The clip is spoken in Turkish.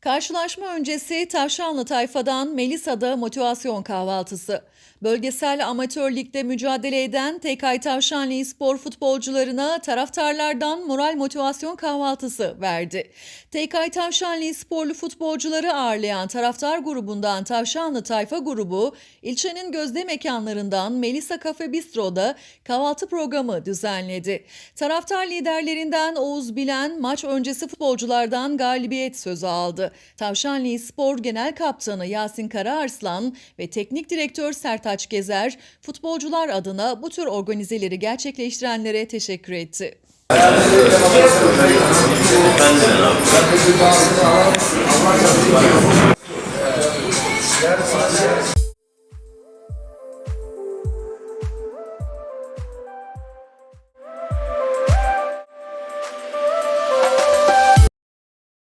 Karşılaşma öncesi Tavşanlı Tayfa'dan Melisa'da motivasyon kahvaltısı. Bölgesel amatör ligde mücadele eden TK Tavşanlı spor futbolcularına taraftarlardan moral motivasyon kahvaltısı verdi. TK Tavşanlı sporlu futbolcuları ağırlayan taraftar grubundan Tavşanlı Tayfa grubu, ilçenin gözde mekanlarından Melisa Cafe Bistro'da kahvaltı programı düzenledi. Taraftar liderlerinden Oğuz Bilen maç öncesi futbolculardan galibiyet sözü aldı. Tavşanlı Spor Genel Kaptanı Yasin Karaarslan ve Teknik Direktör Sertaç Gezer futbolcular adına bu tür organizeleri gerçekleştirenlere teşekkür etti.